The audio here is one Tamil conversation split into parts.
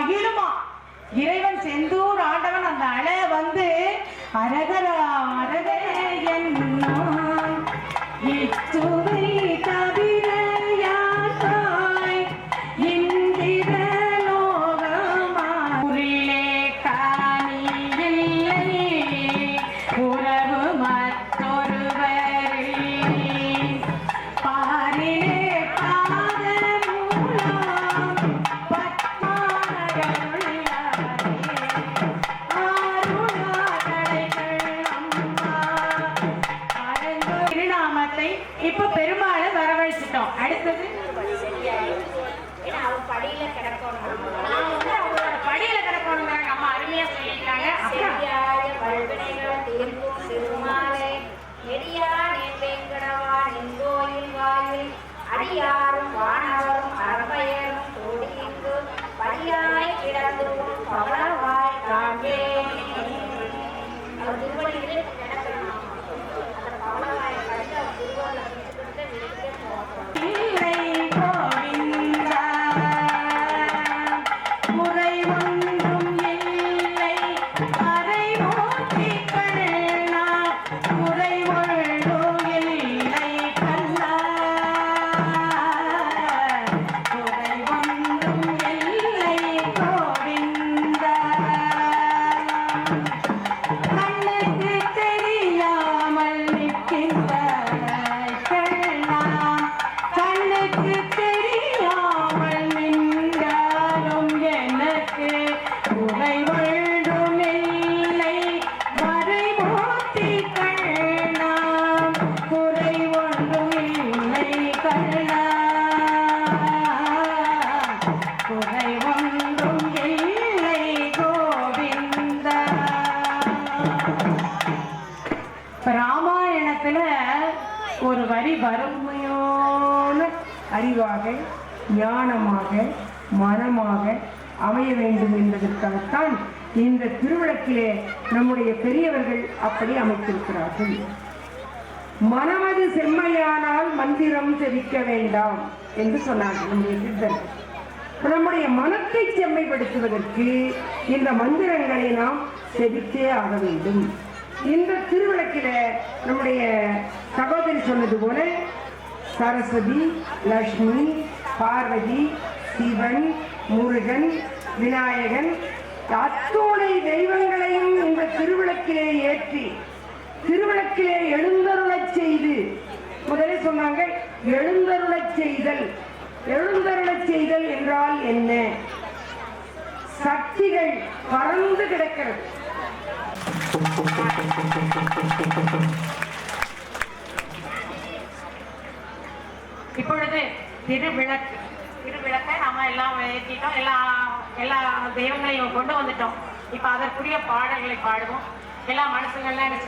மகிழுமா இறைவன் செந்தூர் ஆண்டவன் அந்த அலை வந்து அரகரா அரகரே. ஞானமாக மனமாக அமைய வேண்டும் என்பதற்காகத்தான் இந்த திருவிளக்கிலே நம்முடைய பெரியவர்கள் அப்படி அமைத்திருக்கிறார்கள். மனமது செம்மையானால் மந்திரம் செவிக்க வேண்டாம் என்று சொன்னார்கள் நம்முடைய சித்தர்கள் நம்முடைய மனத்தை செம்மைப்படுத்துவதற்கு இந்த மந்திரங்களை நாம் செவித்தே ஆக வேண்டும். இந்த திருவிளக்கில நம்முடைய சகோதரி சொன்னது போல சரஸ்வதி லக்ஷ்மி பார்வதி சிவன் முருகன் விநாயகன் அத்தோனை தெய்வங்களையும் இந்த திருவிளக்கிலே ஏற்றி திருவிளக்கிலே எழுந்தருளச் செய்து. முதலே சொன்னாங்க எழுந்தருளச் செய்தல். எழுந்தருளச் செய்தல் என்றால் என்ன? சக்திகள் பறந்து கிடக்கிறது. திருவிளக்கு. திருவிளக்கை நாம எல்லாம் ஏற்றிட்டோம். எல்லா எல்லா தெய்வங்களையும் கொண்டு வந்துட்டோம். இப்ப அதற்குரிய பாடல்களை பாடுவோம். எல்லா மனசுங்கள்லாம் என்ன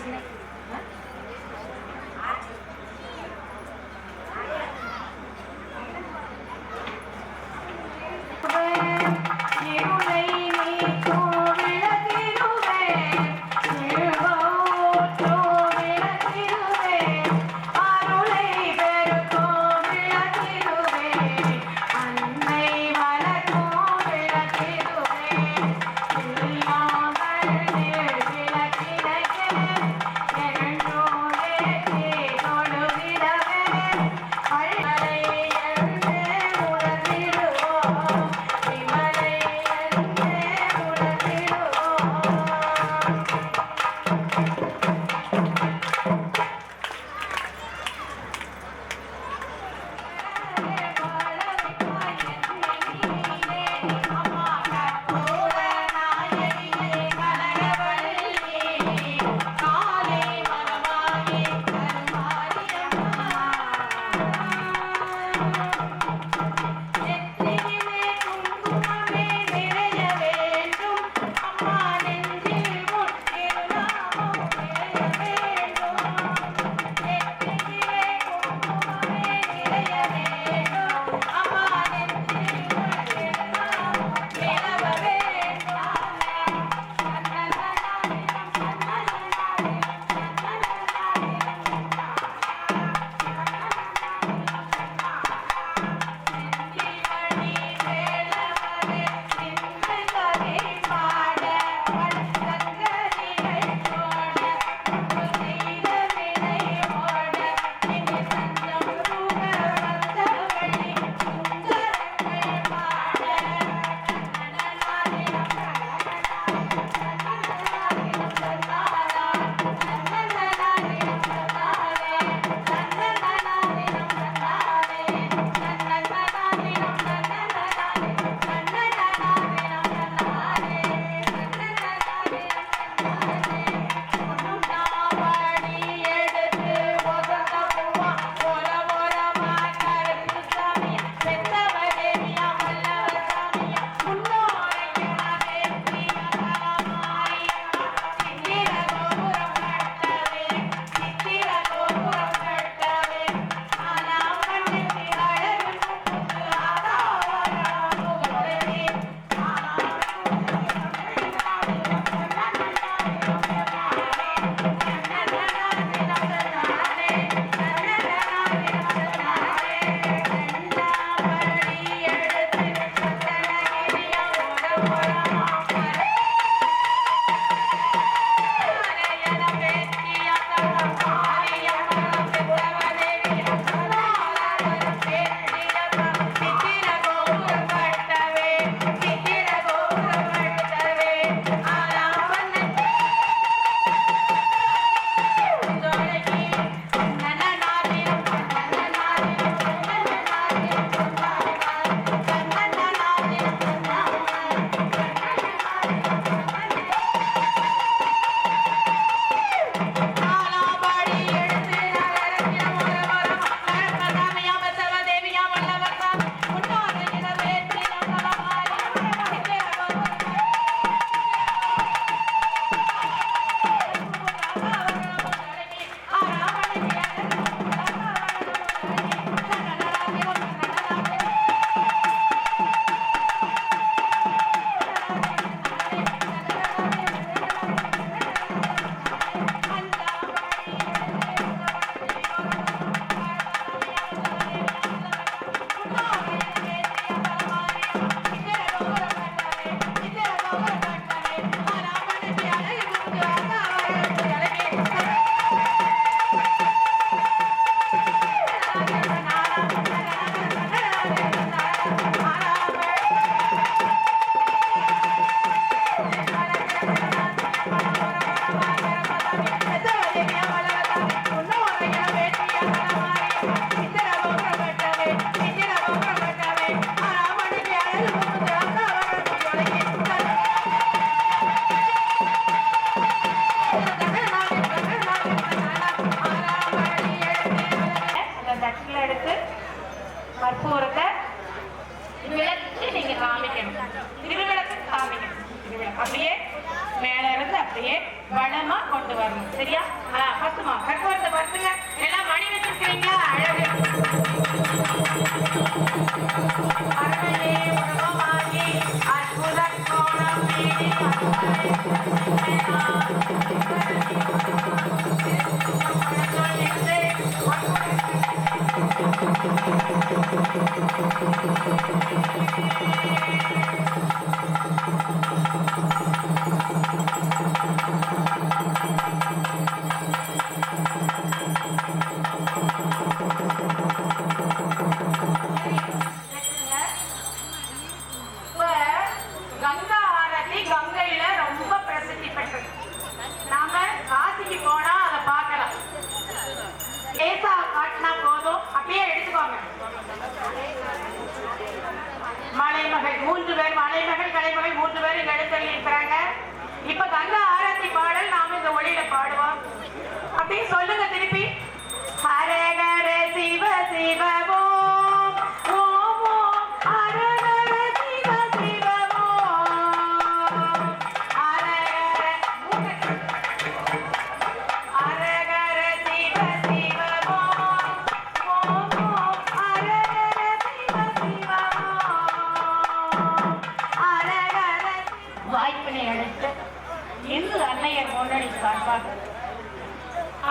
சார்பாக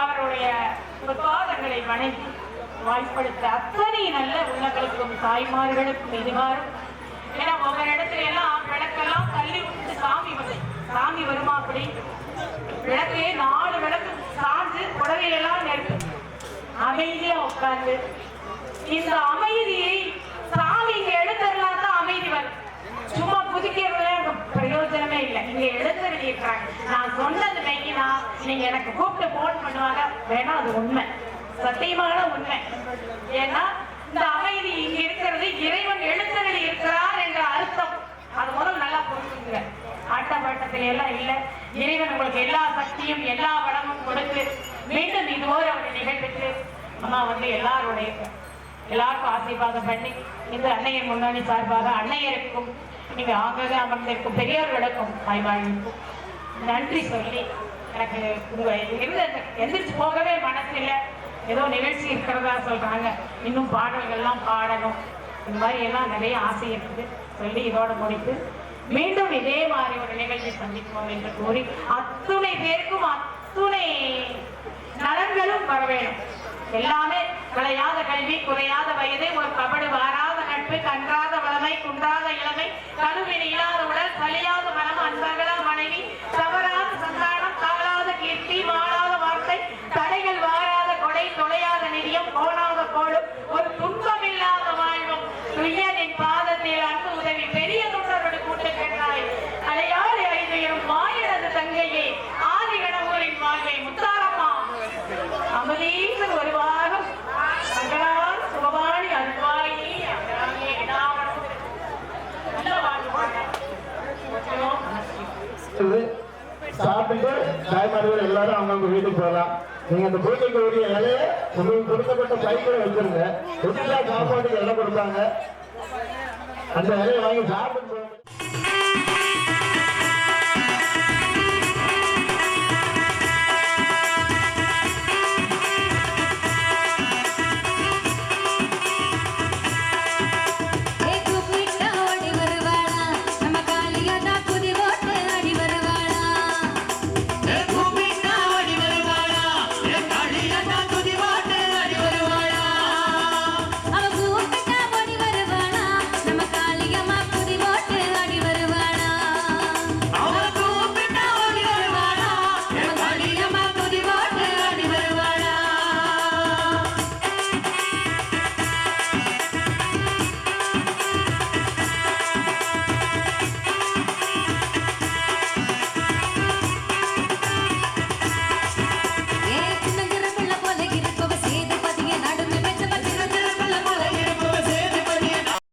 அவருடைய பாதங்களை வணங்கி வாய்ப்படுத்த அத்தனை நல்ல உள்ளங்களுக்கும் தாய்மார்களுக்கும் இதுவாரும் ஏன்னா ஒவ்வொரு இடத்துல எல்லாம் விளக்கெல்லாம் தள்ளி விட்டு சாமி வரும் சாமி வருமா அப்படி? விளக்கையே நாலு விளக்கு சார்ந்து புடவையெல்லாம் நெருக்கு அமைதியா உட்கார்ந்து. இந்த அமைதியை சாமி இங்க எடுத்துடலாம் தான் அமைதி வரும். சும்மா குதிக்கிறதுல இங்க எழுந்தருளி இருக்கிறாங்க நான் சொன்னது மெய்யினா நீங்க எனக்கு கூப்பிட்டு போன் பண்ணுவாங்க. வேணா அது உண்மை. சத்தியமான உண்மை. ஏன்னா இந்த அமைதி இங்க இருக்கிறது இறைவன் எழுந்தருளி இருக்கிறார் என்ற அர்த்தம். அது முதல் நல்லா புரிஞ்சுங்க ஆட்டப்பாட்டத்தில எல்லாம் இல்ல. இறைவன் உங்களுக்கு எல்லா சக்தியும் எல்லா வளமும் கொடுத்து மீண்டும் இது அவருடைய நிகழ்வுக்கு அம்மா வந்து எல்லாருடைய எல்லாருக்கும் ஆசீர்வாதம் பண்ணி இது அன்னையர் முன்னாடி சார்பாக அன்னையருக்கும் நீங்கள் ஆங்காக அமர்ந்திருக்கும் பெரியவர்களுக்கும் தாய்மார்களுக்கும் நன்றி சொல்லி எனக்கு உங்க இருந்த எந்திரிச்சு போகவே மனசில் இல்லை ஏதோ நிகழ்ச்சி இருக்கிறதா சொல்கிறாங்க இன்னும் பாடல்கள்லாம் பாடணும். இந்த மாதிரி எல்லாம் நிறைய ஆசை இருக்குது. சொல்லி இதோட முடித்து மீண்டும் இதே மாதிரி ஒரு நிகழ்ச்சி சந்திப்போம் என்று கூறி அத்துணை பேருக்கும் அத்துணை நலன்களும் வர வேணும் எல்லாமே விளையாத கல்வி குறையாத அன்றாத வளமை குன்றாத இளமை கருவினியா தாய்மார்கள் எல்லாரும் அவங்கவுங்க வீட்டுக்கு போகலாம். நீங்க அந்த பூஜைக்கு உரிய இலைய உங்களுக்கு கொடுக்கப்பட்ட பைக்கில் வச்சிருங்க. புதுசா சாப்பாட்டுக்கு இலை கொடுப்பாங்க. அந்த இலையை வாங்கி சாப்பிட்டு